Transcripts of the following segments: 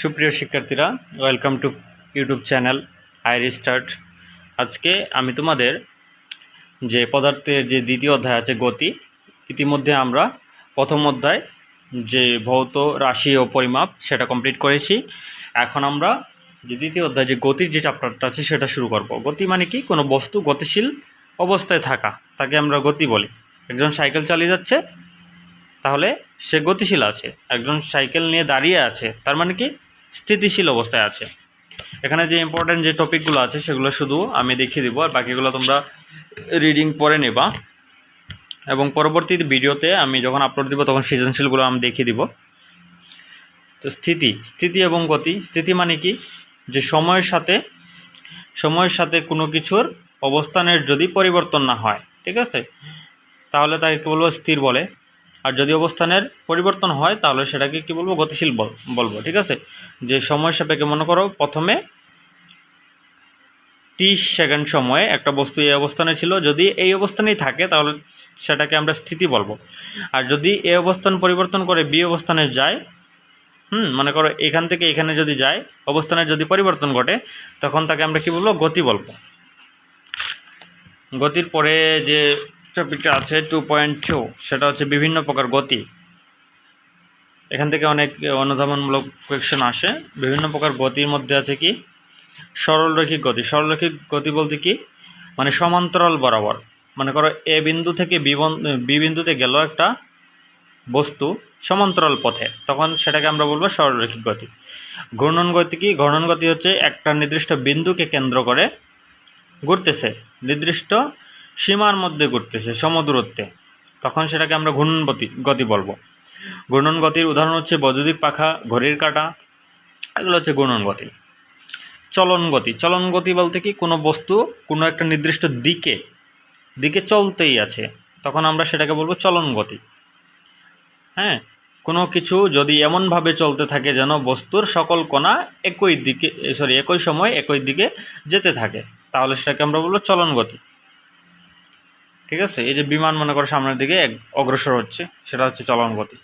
সুপ্রিয় শিক্ষার্থীরা welcome to YouTube channel I restart আজকে আমি তোমাদের যে পদার্থের যে দ্বিতীয় অধ্যায় আছে গতি, ইতিমধ্যে আমরা প্রথম অধ্যায় যে ভৌত রাশি ও পরিমাপ সেটা কমপ্লিট করেছি। এখন আমরা যে দ্বিতীয় অধ্যায় যে গতির যে চ্যাপ্টারটা আছে সেটা শুরু করব। গতি মানে কি? কোনো বস্তু গতিশীল অবস্থায় থাকা, তাকে আমরা গতি বলি। একজন সাইকেল চালিয়ে যাচ্ছে, তাহলে সে গতিশীল আছে। একজন সাইকেল নিয়ে দাঁড়িয়ে আছে, তার মানে কি? স্থিতিশীল অবস্থায় আছে। এখানে যে ইম্পর্ট্যান্ট যে টপিকগুলো আছে, সেগুলো শুধু আমি দেখিয়ে দিব আর বাকিগুলো তোমরা রিডিং পরে নেবা। এবং পরবর্তী ভিডিওতে আমি যখন আপলোড দিব, তখন সৃজনশীলগুলো আমি দেখিয়ে দিব। তো স্থিতি স্থিতি এবং গতি। স্থিতি মানে কি? যে সময়ের সাথে সময়ের সাথে কোনো কিছুর অবস্থানের যদি পরিবর্তন না হয়, ঠিক আছে? তাহলে তাকে বলব স্থির বলে। আর যদি অবস্থানের পরিবর্তন হয়, তাহলে সেটাকে কি বলব? গতিশীল বল, বলব, ঠিক আছে? যে সময় সাপেক্ষে মনে করো, প্রথমে ত্রিশ সেকেন্ড সময়ে একটা বস্তু এই অবস্থানে ছিল। যদি এই অবস্থানেই থাকে, তাহলে সেটাকে আমরা স্থিতি বলব। আর যদি এ অবস্থান পরিবর্তন করে বি অবস্থানে যায়, হুম, মনে করো এখান থেকে এখানে যদি যায় অবস্থানের যদি পরিবর্তন ঘটে, তখন তাকে আমরা কি বলব? গতি বলব। গতির পরে যে টপিকটা আছে টু পয়েন্ট টু সেটা হচ্ছে বিভিন্ন প্রকার গতি। এখান থেকে অনেক অনুধাবনমূলক কোয়েকশন আসে। বিভিন্ন প্রকার গতির মধ্যে আছে কি? সরলরৈখিক গতি। সরলরৈখিক গতি বলতে কি? মানে সমান্তরাল বরাবর। মনে করো এ বিন্দু থেকে বি বন- বি বিন্দুতে গেল একটা বস্তু সমান্তরাল পথে। তখন সেটাকে আমরা বলব সরলরৈখিক গতি। ঘূর্ণন গতি কি? ঘূর্ণন গতি হচ্ছে একটা নির্দিষ্ট বিন্দুকে কেন্দ্র করে ঘুরতেছে। নির্দিষ্ট সীমার মধ্যে ঘুরতেছে সমদূরত্বে তখন সেটাকে আমরা ঘূর্ণন গতি বলব। ঘূর্ণন গতির উদাহরণ হচ্ছে বৈদ্যুতিক পাখা, ঘড়ির কাঁটা, এগুলো হচ্ছে ঘূর্ণন গতি। চলন গতি চলন গতি বলতে কি কোনো বস্তু কোনো একটা নির্দিষ্ট দিকে দিকে চলতেই আছে। তখন আমরা সেটাকে বলব চলন গতি। হ্যাঁ কোনো কিছু যদি এমনভাবে চলতে থাকে যেন বস্তুর সকল কণা একই দিকে সরি একই সময় একই দিকে যেতে থাকে, তাহলে সেটাকে আমরা বলব চলন গতি। ঠিক আছে? এই যে বিমান মনে করো সামনের দিকে অগ্রসর হচ্ছে, সেটা হচ্ছে চলন গতি।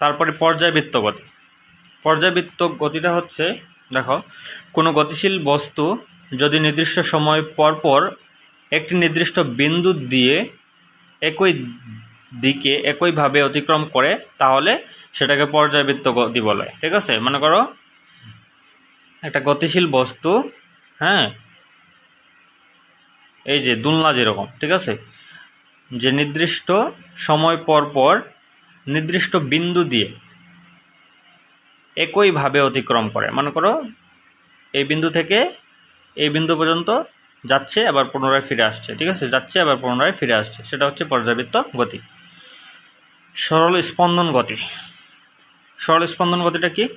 তারপরে পর্যায়বৃত্ত গতি। পর্যায়বৃত্ত গতিটা হচ্ছে, দেখো, কোনো গতিশীল বস্তু যদি নির্দিষ্ট সময় পর পর একটি নির্দিষ্ট বিন্দু দিয়ে একই দিকে একইভাবে অতিক্রম করে, তাহলে সেটাকে পর্যায়বৃত্ত গতি বলে। ঠিক আছে? মনে করো একটা গতিশীল বস্তু হ্যাঁ? এই যে দুলনা যেরকম, ঠিক আছে? যে নির্দিষ্ট সময় পর পর নির্দিষ্ট বিন্দু দিয়ে একইভাবে অতিক্রম করে। মনে করো এই বিন্দু থেকে এই বিন্দু পর্যন্ত যাচ্ছে, আবার পুনরায় ফিরে আসছে, ঠিক আছে? যাচ্ছে, আবার পুনরায় ফিরে আসছে। সেটা হচ্ছে পর্যাবৃত্ত গতি। সরল স্পন্দন গতি। সরল স্পন্দন গতিটা কি?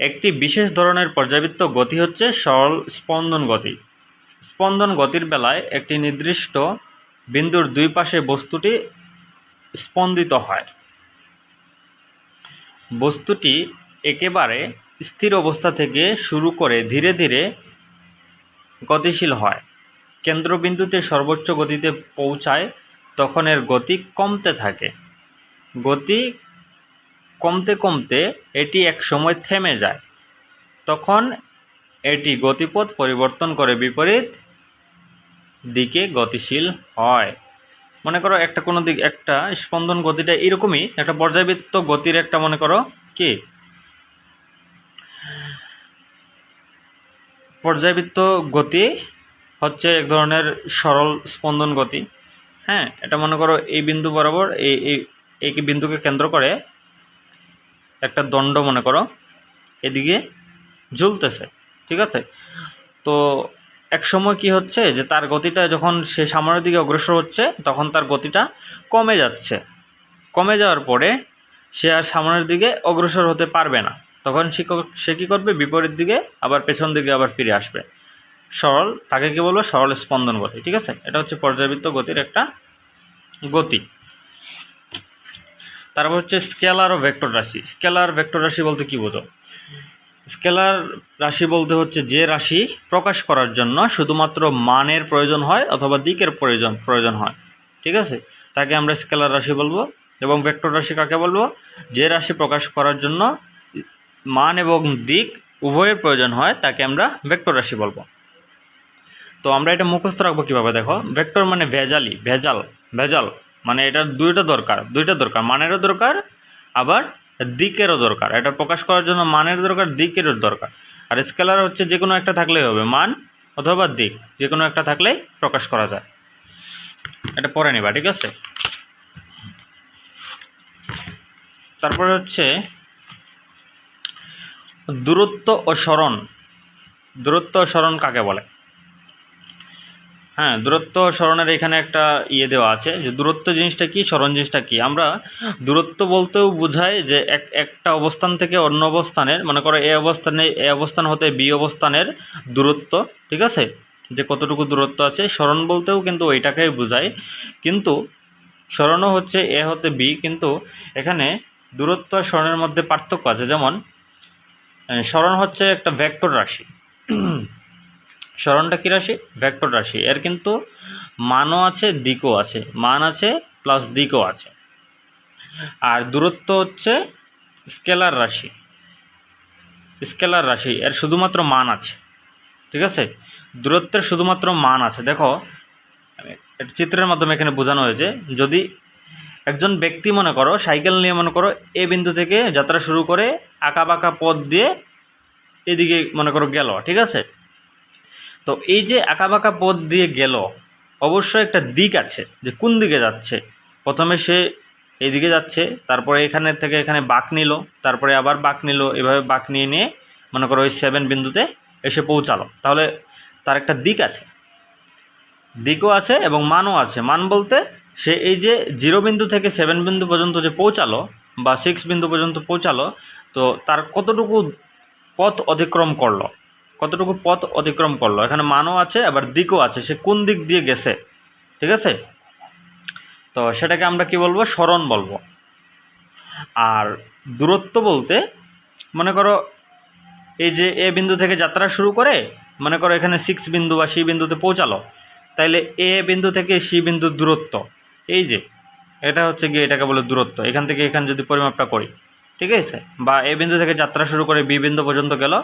একটি বিশেষ ধরনের পর্যাবৃত্ত গতি হচ্ছে সরল স্পন্দন গতি। স্পন্দন গতির বেলায় একটি নির্দিষ্ট বিন্দুর দুই পাশে বস্তুটি স্পন্দিত হয়। বস্তুটি একেবারে স্থির অবস্থা থেকে শুরু করে ধীরে ধীরে গতিশীল হয়। কেন্দ্রবিন্দুতে সর্বোচ্চ গতিতে পৌঁছায় তখন এর গতি কমতে থাকে। গতি কমতে কমতে এটি এক সময় থেমে যায়। তখন এটি গতিপথ পরিবর্তন করে বিপরীত দিকে গতিশীল হয়। মনে করো একটা কোনো দিক, একটা স্পন্দন গতিটা এরকমই, একটা পর্যাবৃত্ত গতির একটা মনে করো কি? পর্যাবৃত্ত গতি হচ্ছে এক ধরনের সরল স্পন্দন গতি। হ্যাঁ এটা মনে করো এই বিন্দু বরাবর এই এই বিন্দুকে কেন্দ্র করে একটা দণ্ড মনে করো এদিকে ঝুলতেছে ঠিক আছে? তো এক সময় কি হচ্ছে যে তার গতিটা যখন সে সামনের দিকে অগ্রসর হচ্ছে, তখন তার গতিটা কমে যাচ্ছে। কমে যাওয়ার পরে সে আর সামনের দিকে অগ্রসর হতে পারবে না। তখন সে সে কী করবে? বিপরীত দিকে আবার পেছন দিকে আবার ফিরে আসবে। সরল, তাকে কি বলব? সরল স্পন্দন গতি, ঠিক আছে? এটা হচ্ছে পর্যাবৃত্ত গতির একটা গতি। তারপর হচ্ছে স্কেলার ও ভেক্টর রাশি। স্কেলার, ভেক্টর রাশি বলতে কী বোঝো? স্কেলার রাশি বলতে হচ্ছে যে রাশি প্রকাশ করার জন্য শুধুমাত্র মানের প্রয়োজন হয় অথবা দিকের প্রয়োজন প্রয়োজন হয়, ঠিক আছে? তাকে আমরা স্কেলার রাশি বলব এবং ভেক্টর রাশি কাকে বলব? যে রাশি প্রকাশ করার জন্য মান এবং দিক উভয়ের প্রয়োজন হয়, তাকে আমরা ভেক্টর রাশি বলব। তো আমরা এটা মুখস্থ রাখব কীভাবে? দেখো ভেক্টর মানে ভেজালি, ভেজাল ভেজাল মানে এটার দুইটা দরকার দুইটা দরকার, মানেরও দরকার, আবার দিকেরও দরকার। এটা প্রকাশ করার জন্য মানের দরকার দিকেরও দরকার। আর স্কেলার হচ্ছে যে কোনো একটা থাকলেই হবে, মান অথবা দিক যে কোনো একটা থাকলেই প্রকাশ করা যায়। এটা পরে নিবা, ঠিক আছে? তারপরে হচ্ছে দূরত্ব ও স্মরণ। দূরত্ব ও স্মরণ কাকে বলে? হ্যাঁ দূরত্ব স্মরণের এখানে একটা ইয়ে দেওয়া আছে যে দূরত্ব জিনিসটা কি, স্মরণ জিনিসটা কি? আমরা দূরত্ব বলতেও বোঝায় যে এক, একটা অবস্থান থেকে অন্য অবস্থানের, মনে করো এ অবস্থানে, এ অবস্থান হতে বি অবস্থানের দূরত্ব, ঠিক আছে? যে কতটুকু দূরত্ব আছে, স্মরণ বলতেও কিন্তু ওইটাকেই বোঝায়। কিন্তু স্মরণও হচ্ছে এ হতে বি, কিন্তু এখানে দূরত্ব আর স্মরণের মধ্যে পার্থক্য আছে। যেমন স্মরণ হচ্ছে একটা ভেক্টর রাশি। স্মরণটা কী রাশি? ভেক্টর রাশি। এর কিন্তু মানও আছে, দিকও আছে। মান আছে প্লাস দিকও আছে। আর দূরত্ব হচ্ছে স্কেলার রাশি। স্কেলার রাশি, এর শুধুমাত্র মান আছে। ঠিক আছে? দূরত্বের শুধুমাত্র মান আছে। দেখো চিত্রের মাধ্যমে এখানে বোঝানো হয়েছে, যদি একজন ব্যক্তি মনে করো সাইকেল নিয়ে মনে করো, এ বিন্দু থেকে যাত্রা শুরু করে আঁকা বাঁকা পথ দিয়ে এদিকে মনে করো গেল, ঠিক আছে? তো এই যে আঁকাবাঁকা পথ দিয়ে গেল, অবশ্যই একটা দিক আছে যে কোন দিকে যাচ্ছে। প্রথমে সে এইদিকে যাচ্ছে, তারপরে এখানের থেকে এখানে বাঁক নিল, তারপরে আবার বাঁক নিল, এভাবে বাঁক নিয়ে নিয়ে মনে করো ওই সেভেন বিন্দুতে এসে পৌঁছালো। তাহলে তার একটা দিক আছে। দিকও আছে এবং মানও আছে। মান বলতে সে এই যে জিরো বিন্দু থেকে সেভেন বিন্দু পর্যন্ত যে পৌঁছালো বা সিক্স বিন্দু পর্যন্ত পৌঁছালো, তো তার কতটুকু পথ অতিক্রম করল? কতটুকু পথ অতিক্রম করল? এখানে মানও আছে, আবার দিকও আছে। সে কোন দিক দিয়ে গেছে? ঠিক আছে? তো সেটাকে আমরা কি বলব? স্মরণ বলব। আর দূরত্ব বলতে, মনে করো, এই যে এ বিন্দু থেকে যাত্রা শুরু করে, মনে করো এখানে সিক্স বিন্দু বা সি বিন্দুতে পৌঁছালো, তাইলে এ বিন্দু থেকে সি বিন্দুর দূরত্ব। এই যে, এটা হচ্ছে গিয়ে এটাকে বলে দূরত্ব। এখান থেকে এখানে যদি পরিমাপটা করি, ঠিক আছে? বা এ বিন্দু থেকে যাত্রা শুরু করে বি বিন্দু পর্যন্ত গেল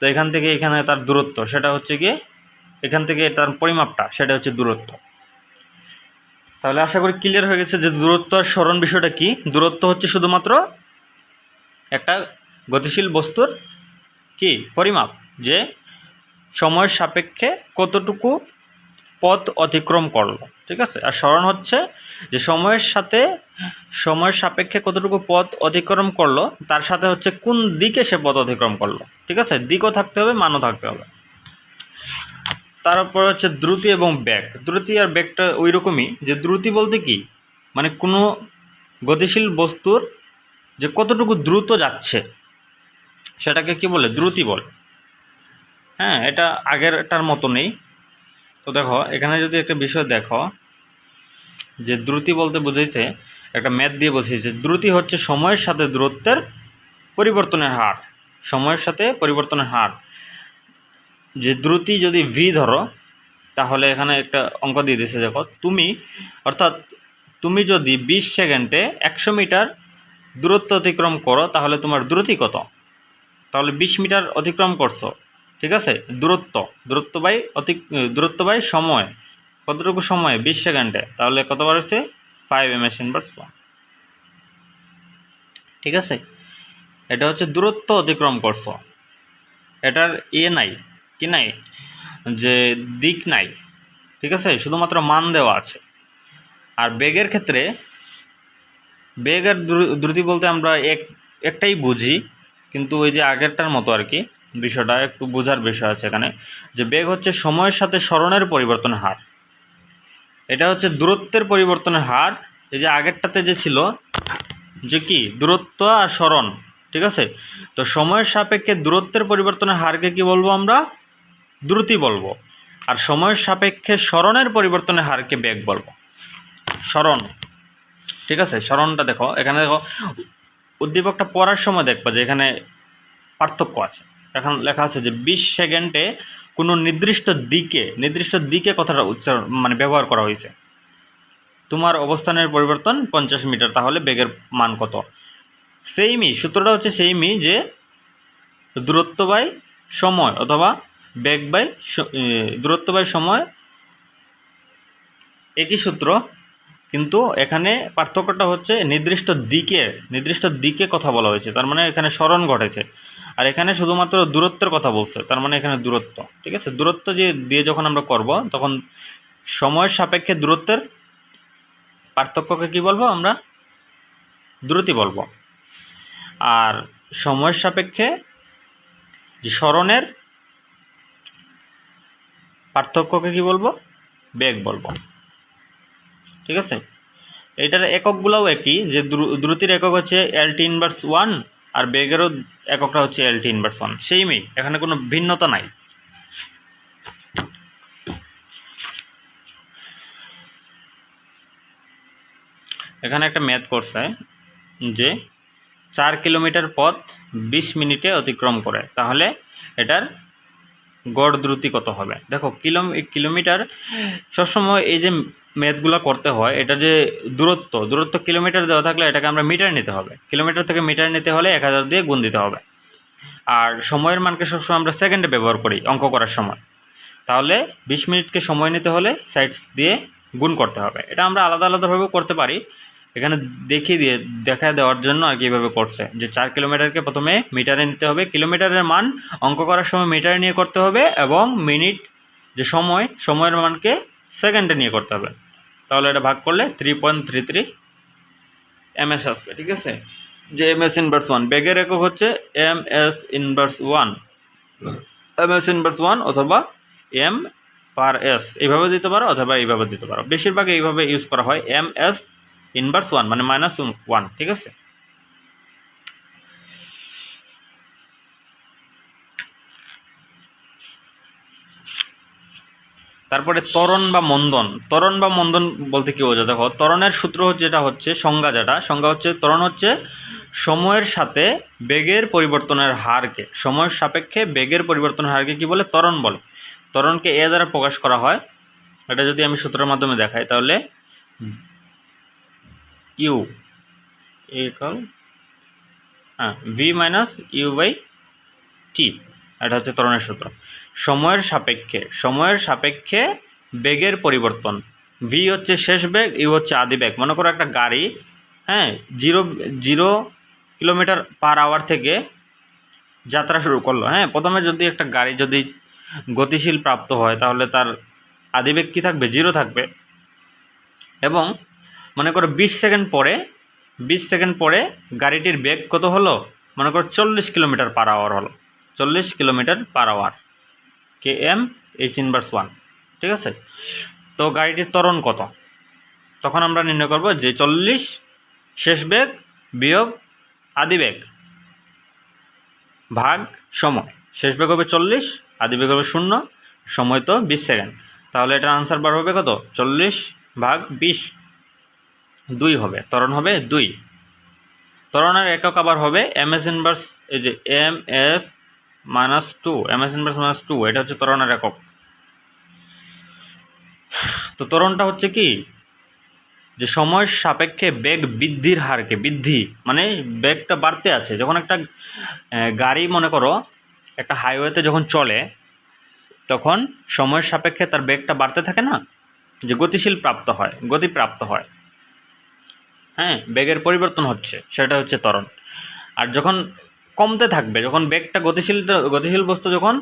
তো এখান থেকে এখানে তার দূরত্ব, সেটা হচ্ছে কি এখান থেকে তার পরিমাপটা, সেটা হচ্ছে দূরত্ব। তাহলে আশা করি ক্লিয়ার হয়ে গেছে যে দূরত্ব আর স্মরণ বিষয়টা কি? দূরত্ব হচ্ছে শুধুমাত্র একটা গতিশীল বস্তুর কি? পরিমাপ, যে সময়ের সাপেক্ষে কতটুকু পথ অতিক্রম করল, ঠিক আছে? আর স্মরণ হচ্ছে যে সময়ের সাথে, সময়ের সাপেক্ষে কতটুকু পথ অতিক্রম করল, তার সাথে হচ্ছে কোন দিকে সে পথ অতিক্রম করল, ঠিক আছে? দিকও থাকতে হবে, মানও থাকতে হবে। তারপর হচ্ছে দ্রুতি এবং ব্যাগ দ্রুতি আর ব্যাগটা ওই রকমই যে দ্রুতি বলতে কি? মানে কোনো গতিশীল বস্তুর যে কতটুকু দ্রুত যাচ্ছে, সেটাকে কি বলে? দ্রুতি বলে। হ্যাঁ এটা আগেরটার মতো নেই তো দেখো, এখানে যদি একটা বিষয় দেখো, যে দ্রুতি বলতে বুঝেছে একটা ম্যাথ দিয়ে বুঝিয়েছে দ্রুতি হচ্ছে সময়ের সাথে দূরত্বের পরিবর্তনের হার, সময়ের সাথে পরিবর্তনের হার। যে দ্রুতি যদি ভি ধরো, তাহলে এখানে একটা অঙ্ক দিয়ে দিয়েছে, দেখো, তুমি, অর্থাৎ তুমি যদি বিশ সেকেন্ডে একশো মিটার দূরত্ব অতিক্রম করো, তাহলে তোমার দ্রুতি কত? তাহলে বিশ মিটার অতিক্রম করছ। ঠিক আছে? দূরত্ব। দূরত্ব বাই অতি দূরত্ব বাই সময়। কতটুকু সময়? বিশ সেকেন্ডে। তাহলে কতবার হচ্ছে? Five M S inverse one ঠিক আছে? এটা হচ্ছে দূরত্ব অতিক্রম করছ। এটার ইয়ে নাই, কি নাই? যে দিক নাই। ঠিক আছে? শুধুমাত্র মান দেওয়া আছে। আর বেগের ক্ষেত্রে বেগ আর দ্রু- দ্রুতি বলতে আমরা এক একটাই বুঝি, কিন্তু ওই যে আগেরটার মতো আর কি। বিষয়টা একটু বোঝার বিষয় আছে এখানে, যে বেগ হচ্ছে সময়ের সাথে স্মরণের পরিবর্তনের হার। এটা হচ্ছে দূরত্বের পরিবর্তনের হার, এই যে আগেরটাতে যে ছিল, যে কি? দূরত্ব আর স্মরণ, ঠিক আছে? তো সময়ের সাপেক্ষে দূরত্বের পরিবর্তনের হারকে কি বলব আমরা? দ্রুতি বলব। আর সময়ের সাপেক্ষে স্মরণের পরিবর্তনের হারকে বেগ বলব। স্মরণ, ঠিক আছে? স্মরণটা দেখো, এখানে দেখো, উদ্দীপকটা পড়ার সময় দেখবা যে এখানে পার্থক্য আছে। এখন লেখা আছে যে বিশ সেকেন্ডে কোনো নির্দিষ্ট দিকে নির্দিষ্ট দিকে কথাটা উচ্চারণ মানে ব্যবহার করা হয়েছে। তোমার অবস্থানের পরিবর্তন পঞ্চাশ মিটার, তাহলে বেগের মান কত? সেইমই, সূত্রটা হচ্ছে সেইমই যে দূরত্ব বাই সময় অথবা বেগ বাই দূরত্ব বাই সময় একই সূত্র, কিন্তু এখানে পার্থক্যটা হচ্ছে নির্দিষ্ট দিকে নির্দিষ্ট দিকে কথা বলা হয়েছে। তার মানে এখানে স্মরণ ঘটেছে। আর এখানে শুধুমাত্র দূরত্বের কথা বলছে, তার মানে এখানে দূরত্ব, ঠিক আছে? দূরত্ব যে দিয়ে যখন আমরা করব, তখন সময়ের সাপেক্ষে দূরত্বের পার্থক্যকে কি বলব আমরা? দ্রুতি বলব। আর সময়ের সাপেক্ষে যে স্মরণের পার্থক্যকে কি বলব? বেগ বলব। ঠিক আছে? এটার এককগুলোও একই, যে দ্রু- দ্রুতির একক হচ্ছে এলটি ইনভার্স ওয়ান আর বেগেরও এককটা হচ্ছে এলটি ইনভার্স ওয়ান সেইমই, এখানে কোনো ভিন্নতা নাই। এখানে একটা ম্যাথ করছে যে চার কিলোমিটার পথ বিশ মিনিটে অতিক্রম করে। তাহলে এটার গড় দ্রুতি কত হবে? দেখো, কিলো কিলোমিটার সবসময় এই যে ম্যাথগুলো করতে হয়, এটা যে দূরত্ব দূরত্ব কিলোমিটার দেওয়া থাকলে এটাকে আমরা মিটার নিতে হবে। কিলোমিটার থেকে মিটার নিতে হলে এক হাজার দিয়ে গুণ দিতে হবে। আর সময়ের মানকে সবসময় আমরা সেকেন্ডে ব্যবহার করি, অঙ্ক করার সময়। তাহলে বিশ মিনিটকে সময় নিতে হলে সাইডস দিয়ে গুণ করতে হবে। এটা আমরা আলাদা আলাদাভাবেও করতে পারি। এখানে দেখিয়ে দিয়ে, দেখা দেওয়ার জন্য আর কি এভাবে করছে। যে চার কিলোমিটারকে প্রথমে মিটারে নিতে হবে। কিলোমিটারের মান অঙ্ক করার সময় মিটারে নিয়ে করতে হবে এবং মিনিট যে সময়, সময়ের মানকে সেকেন্ডে নিয়ে করতে হবে। তাহলে এটা ভাগ করলে three point three three MS আসবে, ঠিক আছে? যে এম এস ইনভার্স ওয়ান বেগের একক হচ্ছে M S inverse one M S inverse one অথবা এম পার এস এইভাবে দিতে পারো অথবা এইভাবে দিতে পারো। বেশিরভাগ এইভাবে ইউজ করা হয় এম এস ইনভার্স ওয়ান মানে মাইনাস ওয়ান ঠিক আছে? তারপরে ত্বরণ বা মন্দন। ত্বরণ বা মন্দন বলতে কী বোঝা দেখো, ত্বরণের সূত্র হচ্ছে যেটা হচ্ছে, সংজ্ঞা যেটা, সংজ্ঞা হচ্ছে, ত্বরণ হচ্ছে সময়ের সাথে বেগের পরিবর্তনের হারকে। সময়ের সাপেক্ষে বেগের পরিবর্তনের হারকে কি বলে? ত্বরণ বলে। ত্বরণকে এ দ্বারা প্রকাশ করা হয়, এটা যদি আমি সূত্রের মাধ্যমে দেখাই, তাহলে ইউ ইকাল হ্যাঁ V minus U by T. এটা হচ্ছে ত্বরণের সূত্র। সময়ের সাপেক্ষে সময়ের সাপেক্ষে বেগের পরিবর্তন। ভি হচ্ছে শেষ বেগ ইউ হচ্ছে আদি বেগ। মনে করো একটা গাড়ি হ্যাঁ zero zero kilometre per hour থেকে যাত্রা শুরু করল। হ্যাঁ প্রথমে যদি একটা গাড়ি যদি গতিশীল প্রাপ্ত হয়, তাহলে তার আদিবেগ কী থাকবে? জিরো থাকবে। এবং মনে করো বিশ সেকেন্ড পরে, বিশ সেকেন্ড পরে গাড়িটির বেগ কত হলো? মনে করো চল্লিশ কিলোমিটার পার আওয়ার হলো। চল্লিশ kilometre per hour K M H inverse one ঠিক আছে? তো গাড়িটির ত্বরণ কত? তখন আমরা নির্ণয় করব যে চল্লিশ, শেষ বেগ, বিয়োগ আদি বেগ ভাগ সময়। শেষ বেগ হবে চল্লিশ, আদি বেগ হবে শূন্য, সময় তো বিশ সেকেন্ড। তাহলে এটার আনসার বার হবে কত? চল্লিশ ভাগ বিশ, দুই হবে, ত্বরণ হবে দুই। ত্বরণের একক আবার হবে এম এস ইনভার্স এই যে M S minus two M inverse minus two, এটা হচ্ছে ত্বরণের একক। তো ত্বরণটা হচ্ছে কি? যে সময়ের সাপেক্ষে বেগ বৃদ্ধির হারকে, বৃদ্ধি মানে বেগটা বাড়তে আছে। যখন একটা গাড়ি মনে করো, একটা হাইওয়েতে যখন চলে, তখন সময়ের সাপেক্ষে তার বেগটা বাড়তে থাকে না? যে গতিশীল প্রাপ্ত হয় গতি প্রাপ্ত হয়। হ্যাঁ বেগের পরিবর্তন হচ্ছে, সেটা হচ্ছে ত্বরণ। আর যখন কমতে থাকবে। যখন বেগটা গতিশীল গতিশীল বস্তু যখন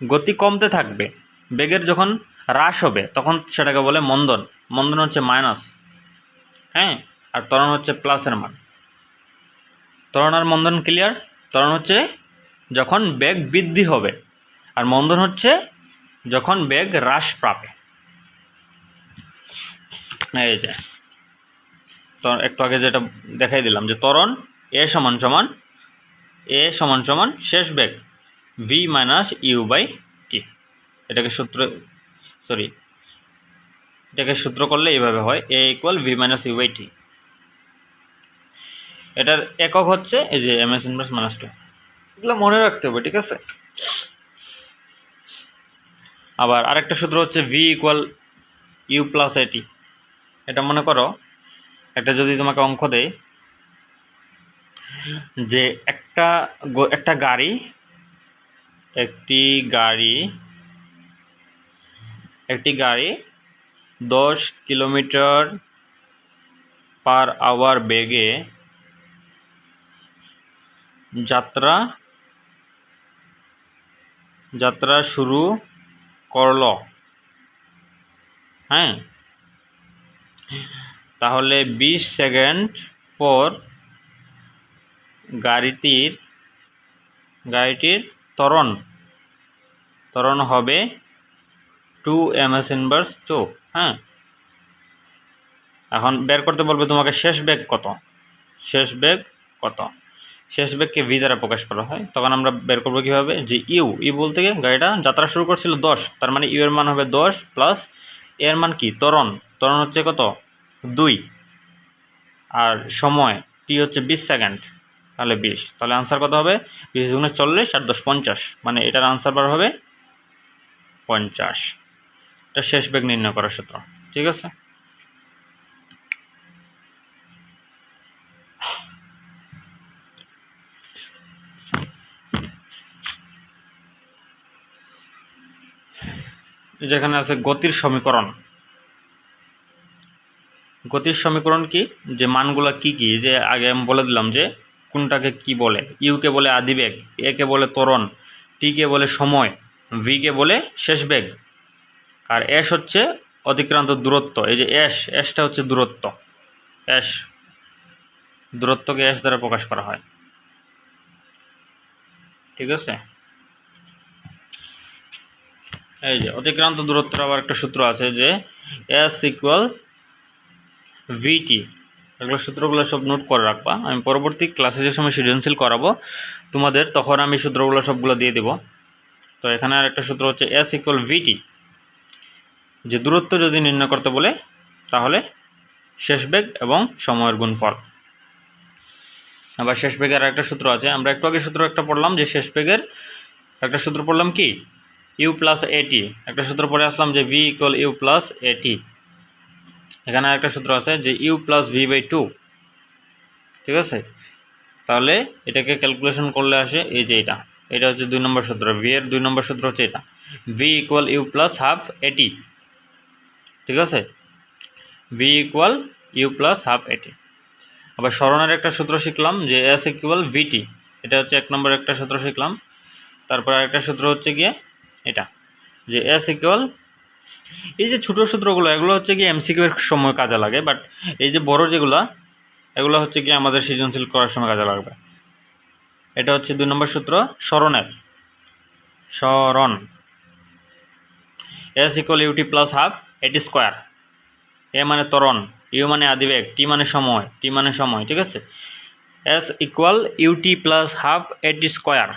গতি কমতে থাকবে, বেগের যখন হ্রাস হবে, তখন সেটাকে বলে মন্দন। মন্দন হচ্ছে মাইনাস হ্যাঁ? আর ত্বরণ হচ্ছে প্লাসের মান। ত্বরণ আর মন্দন ক্লিয়ার ত্বরণ হচ্ছে যখন বেগ বৃদ্ধি হবে, আর মন্দন হচ্ছে যখন বেগ হ্রাস পাবে। এই যে তো একটু আগে যেটা দেখাই দিলাম যে ত্বরণ এ সমান সমান এ সমান সমান শেষ বেগ। V minus U by T এটাকে সূত্র সরি এটাকে সূত্র করলে এইভাবে হয় A equal V minus U by T এটার একক হচ্ছে এই যে M S inverse minus two এগুলো মনে রাখতে হবে, ঠিক আছে? আবার আরেকটা সূত্র হচ্ছে ভি ইকুয়াল ইউ প্লাস এটি এটা মনে করো, একটা যদি তোমাকে অঙ্ক দেয় যে একটা একটা গাড়ি, একটি গাড়ি একটি গাড়ি দশ কিলোমিটার পার আওয়ার বেগে যাত্রা যাত্রা শুরু করল। হ্যাঁ? তাহলে বিশ সেকেন্ড পর গাড়িটির গাড়িটির ত্বরণ। ত্বরণ হবে two M S inverse two হ্যাঁ? এখন বের করতে বলবে তোমাকে শেষ বেগ কত? শেষ বেগ কত? শেষ বেগকে ভি দ্বারা প্রকাশ করা হয়। তখন আমরা বের করব কীভাবে? যে ইউ ইউ বলতে গিয়ে গাড়িটা যাত্রা শুরু করছিল দশ, তার মানে ইউ এর মান হবে দশ প্লাস এর মান কি? ত্বরণ। ত্বরণ হচ্ছে কত? দুই। আর সময় টি হচ্ছে বিশ সেকেন্ড। তাহলে বিশ। তাহলে আনসার কত হবে? বিশ গুণে চল্লিশ আর দশ পঞ্চাশ। মানে এটার আনসার বার হবে পঞ্চাশ। এটা শেষ বেগ নির্ণয় করার সূত্র। ঠিক আছে? যেখানে আছে গতির সমীকরণ। গতির সমীকরণ কি? যে মানগুলো কি কি? যে আগে আমি বলে দিলাম যে কোনটাকে কি বলে? ইউকে বলে আদিবেগ একে বলে ত্বরণ টিকে বলে সময় ভিকে বলে শেষ বেগ। আর এস হচ্ছে অতিক্রান্ত দূরত্ব, এই যে এস এসটা হচ্ছে দূরত্ব এস দূরত্বকে এস দ্বারা প্রকাশ করা হয়। ঠিক আছে? এই যে অতিক্রান্ত দূরত্বের আবার একটা সূত্র আছে যে এস ইকুয়াল ভিটি এগুলো সূত্রগুলো সব নোট করে রাখবা। আমি পরবর্তী ক্লাসে যে সময় সৃজনশীল করাবো, তোমাদের তখন আমি সূত্রগুলো সবগুলো দিয়ে দেবো। তো এখানে আর একটা সূত্র হচ্ছে এস ইকুয়াল ভিটি যে দূরত্ব যদি নির্ণয় করতে বলে, তাহলে শেষ বেগ এবং সময়ের গুণফল। আবার শেষ বেগের আর একটা সূত্র আছে। আমরা একটু আগে সূত্র একটা পড়লাম যে শেষ বেগের একটা সূত্র পড়লাম কি? ইউ প্লাস এটি একটা সূত্র পড়ে আসলাম যে ভি ইকুয়াল ইউ প্লাস এটি এখানে আরেকটা সূত্র আছে যে U plus V by two ঠিক আছে? তাহলে এটাকে ক্যালকুলেশন করলে আসে এই যে এটা। এটা হচ্ছে দুই নম্বর সূত্র। ভি এর দুই নম্বর সূত্র হচ্ছে এটা। V equal U plus half A T ঠিক আছে? V equal U plus half A T আবার স্মরণের একটা সূত্র শিখলাম যে এস ইকুয়াল ভিটি এটা হচ্ছে এক নম্বর একটা সূত্র শিখলাম। তারপর আরেকটা সূত্র হচ্ছে গিয়ে এটা। যে এস ইকুয়াল এই যে ছোটো সূত্রগুলো, এগুলো হচ্ছে কি এমসিকিউ এর সময় কাজে লাগে বাট এই যে বড় যেগুলো, এগুলো হচ্ছে কি আমাদের সৃজনশীল করার সময় কাজে লাগবে। এটা হচ্ছে দুই নম্বর সূত্র, স্মরণের। স্মরণ। S equal U T plus half A T square A মানে ত্বরণ ইউ মানে আদিবেগ টি মানে সময় টি মানে সময়, ঠিক আছে? S equal U T plus half A T square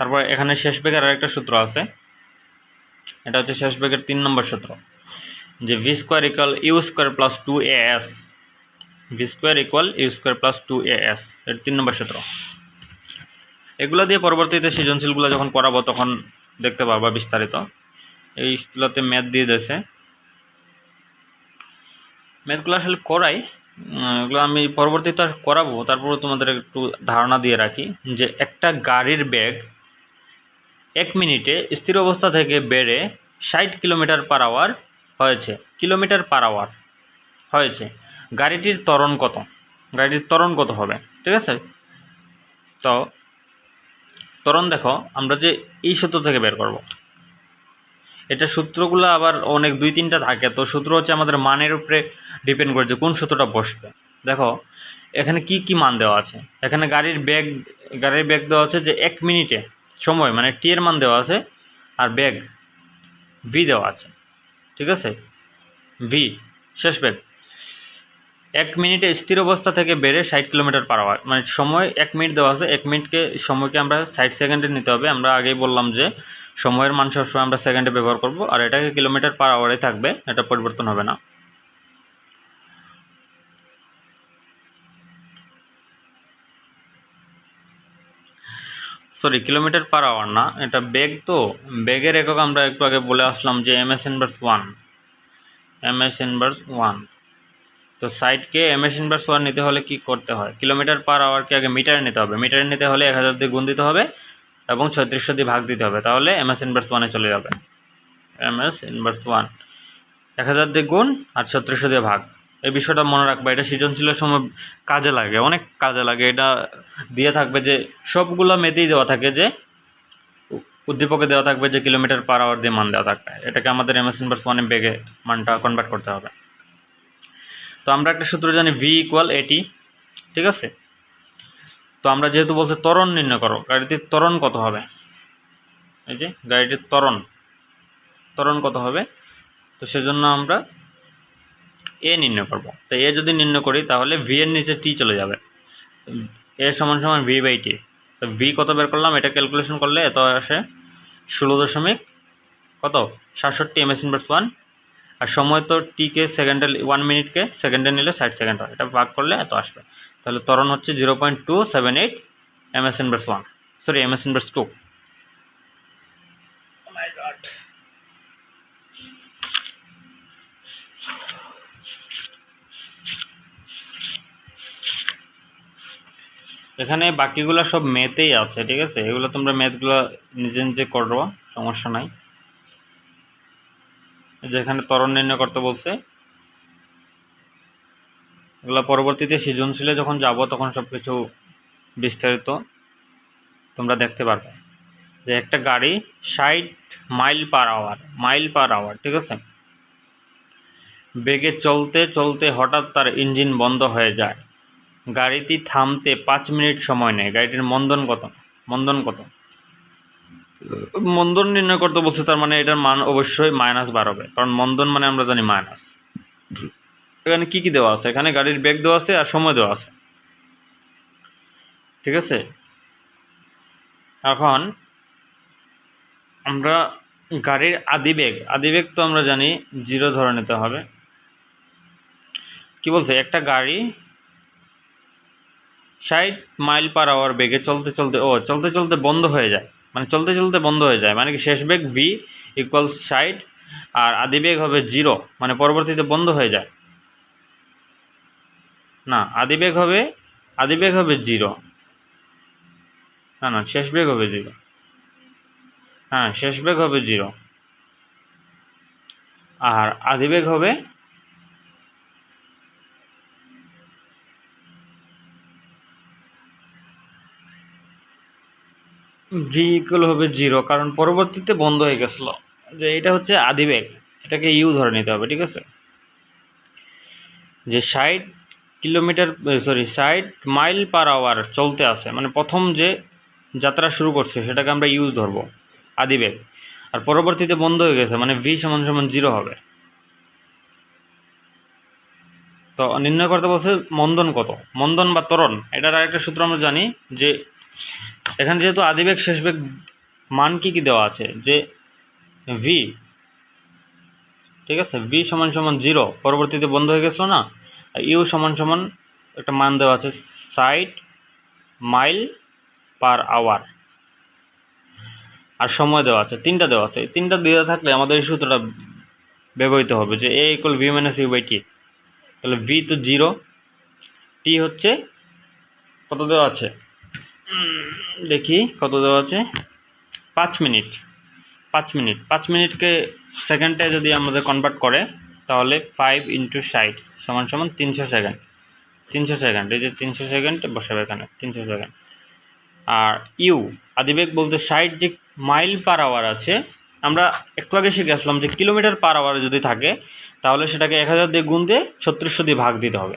তারপর এখানে শেষ বেগের আরেকটা সূত্র আছে। এটা হচ্ছে শেষ বেগের তিন নম্বর সূত্র। যে V square equal U square plus two A S V square equal U square plus two A S এর তিন নম্বর সূত্র। এগুলো দিয়ে পরবর্তীতে সৃজনশীলগুলো যখন করাবো তখন দেখতে পারবা বিস্তারিত। এইগুলোতে ম্যাথ দিয়ে দিয়েছে। ম্যাথগুলো আসলে করাই। এগুলো আমি পরবর্তীতে করাবো তারপরে তোমাদের একটু ধারণা দিয়ে রাখি। যে একটা গাড়ির বেগ এক মিনিটে স্থির অবস্থা থেকে বেড়ে ষাট কিলোমিটার পার আওয়ার হয়েছে। কিলোমিটার পার আওয়ার হয়েছে। গাড়িটির ত্বরণ কত? গাড়িটির ত্বরণ কত হবে? ঠিক আছে? তো, ত্বরণ দেখো, আমরা যে এই সূত্র থেকে বের করব। এটা সূত্রগুলো আবার অনেক দুই তিনটা থাকে, তো সূত্র হচ্ছে আমাদের মানের উপরে ডিপেন্ড করে কোন সূত্রটা বসবে। দেখো, এখানে কি কি মান দেওয়া আছে? এখানে গাড়ির ব্যাগ গাড়ির ব্যাগ দেওয়া আছে যে এক মিনিটে সময় মানে টি এর মান দেওয়া আছে আর ব্যাগ ভি দেওয়া আছে, ঠিক আছে? ভি শেষ ব্যাগ। এক মিনিটে স্থির অবস্থা থেকে বেড়ে ষাট কিলোমিটার পার আওয়ার মানে সময় এক মিনিট দেওয়া আছে, এক মিনিটকে সময়কে আমরা ষাট সেকেন্ডে নিতে হবে। আমরা আগেই বললাম যে সময়ের মান সবসময় আমরা সেকেন্ডে ব্যবহার করব, আর এটাকে কিলোমিটার পার আওয়ারে থাকবে, এটা পরিবর্তন হবে না। সরি কিলোমিটার পার আওয়ার না। এটা বেগ তো। বেগের একক আমরা একটু আগে বলে আসলাম যে M S inverse one M S inverse one তো সাইডকে এম এস ইনভার্স ওয়ান নিতে হলে কি করতে হয়? কিলোমিটার পার আওয়ারকে আগে মিটারে নিতে হবে। মিটারে নিতে হলে এক হাজার দিয়ে গুণ দিতে হবে এবং ছত্রিশশো দিয়ে ভাগ দিতে হবে। তাহলে এম এস ইনভার্স ওয়ানে চলে যাবে। এম এস ইনভার্স ওয়ান এক হাজার দিয়ে গুণ আর ছত্রিশশো দিয়ে ভাগ। এই বিষয়টা মনে রাখবা। এটা সৃজনশীলের সময় কাজে লাগে, অনেক কাজে লাগে। এটা দিয়ে থাকবে যে সবগুলো মেতেই দেওয়া থাকে যে উদ্দীপকে দেওয়া থাকবে যে কিলোমিটার পার আওয়ার দিয়ে মান দেওয়া থাকবে। এটাকে আমাদের এম এস ইনভার্স ওয়ানে বেগে মানটা কনভার্ট করতে হবে। তো আমরা একটা সূত্র জানি ভি ইকুয়াল এটি ঠিক আছে? তো আমরা যেহেতু বলছে ত্বরণ নির্ণয় করো, গাড়িটির ত্বরণ কত হবে? এই যে গাড়িটির ত্বরণ ত্বরণ কত হবে? তো সেজন্য আমরা এ নির্ণয় করব। তো এ যদি নির্ণয় করি, তাহলে ভি এর নিচে টি চলে যাবে। এ সমান সমান ভি বাই টি তো ভি কত বের করলাম? এটা ক্যালকুলেশন করলে এত আসে ষোলো দশমিক কত? সাতষট্টি এম এস ইনভার্স ওয়ান আর সময় তো টিকে সেকেন্ডে ওয়ান মিনিটকে সেকেন্ডে নিলে ষাট সেকেন্ড হয়। এটা ভাগ করলে এত আসবে। তাহলে ত্বরণ হচ্ছে zero point two seven eight M S inverse one sorry M S inverse two এখানে বাকিগুলো সব মেতেই আছে, ঠিক আছে? এগুলো তোমরা ম্যাথগুলো নিজে নিজে করো, সমস্যা নাই। যেখানে ত্বরণ নির্ণয় করতে বলছে। এগুলো পরবর্তীতে সৃজনশীলে যখন যাব, তখন সব কিছু বিস্তারিত তোমরা দেখতে পারবে। যে একটা গাড়ি ষাট mile per hour, mile per hour, ঠিক আছে? বেগে চলতে চলতে হঠাৎ তার ইঞ্জিন বন্ধ হয়ে যায়। গাড়িটি থামতে পাঁচ মিনিট সময় নেয়। গাড়িটির মন্দন কত? মন্দন কত? মন্দন নির্ণয় করতে বলছে তার মানে এটার মান অবশ্যই মাইনাস বাড়বে কারণ মন্দন মানে আমরা জানি মাইনাস এখানে কি কি দেওয়া আছে? এখানে গাড়ির বেগ দেওয়া আছে আর সময় দেওয়া আছে। ঠিক আছে? এখন আমরা গাড়ির আদিবেগ আদিবেগ তো আমরা জানি জিরো ধরে নিতে হবে। কি বলছে? একটা গাড়ি ষাট মাইল পার আওয়ার বেগে চলতে চলতে, ও, চলতে চলতে বন্ধ হয়ে যায়। মানে চলতে চলতে বন্ধ হয়ে যায়। মানে কি শেষ বেগ ভি ইকুয়াল ষাট আর আদি বেগ হবে জিরো মানে পরবর্তীতে বন্ধ হয়ে যায়। না, আদি বেগ হবে, আদি বেগ হবে জিরো না না, শেষ বেগ হবে জিরো হ্যাঁ শেষ বেগ হবে জিরো আর আদি বেগ হবে ভি ইকুয়াল হবে জিরো কারণ পরবর্তীতে বন্ধ হয়ে গেছিল। যে এটা হচ্ছে আদিবেগ এটাকে ইউ ধরে নিতে হবে, ঠিক আছে? যে ষাট কিলোমিটার সরি ষাট মাইল পার আওয়ার চলতে আছে মানে প্রথম যে যাত্রা শুরু করছে, সেটাকে আমরা ইউ ধরবো আদিবেগ আর পরবর্তীতে বন্ধ হয়ে গেছে মানে ভি সমান সমান জিরো হবে। তো নির্ণয় করতে বলছে মন্দন কত? মন্দন বা ত্বরণ, এটার আরেকটা সূত্র আমরা জানি যে এখানে যেহেতু আদিবেগ শেষ বেগ মান কি কি দেওয়া আছে? যে ভি ঠিক আছে? ভি সমান সমান জিরো পরবর্তীতে বন্ধ হয়ে গেছিল না? ইউ সমান সমান একটা মান দেওয়া আছে ষাট মাইল পার আওয়ার আর সময় দেওয়া আছে, তিনটা দেওয়া আছে। তিনটা দেওয়া থাকলে আমাদের এই সূত্রটা ব্যবহৃত হবে যে A equal V minus U by T তাহলে ভি তো জিরো টি হচ্ছে কত দেওয়া আছে? দেখি কত দেওয়া আছে? পাঁচ মিনিট। পাঁচ মিনিট। পাঁচ মিনিটকে সেকেন্ডে যদি আমাদের কনভার্ট করে, তাহলে ফাইভ ইন্টু ষাট সমান সমান তিনশো সেকেন্ড। তিনশো সেকেন্ড। এই যে তিনশো সেকেন্ড বসাবে এখানে, তিনশো সেকেন্ড। আর ইউ, আদিবেগ বলতে ষাট যে মাইল পার আওয়ার আছে, আমরা একটু আগে শিখে আসলাম যে কিলোমিটার পার আওয়ার যদি থাকে, তাহলে সেটাকে এক হাজার দিয়ে গুণ দিয়ে ছত্রিশশো দিয়ে ভাগ দিতে হবে।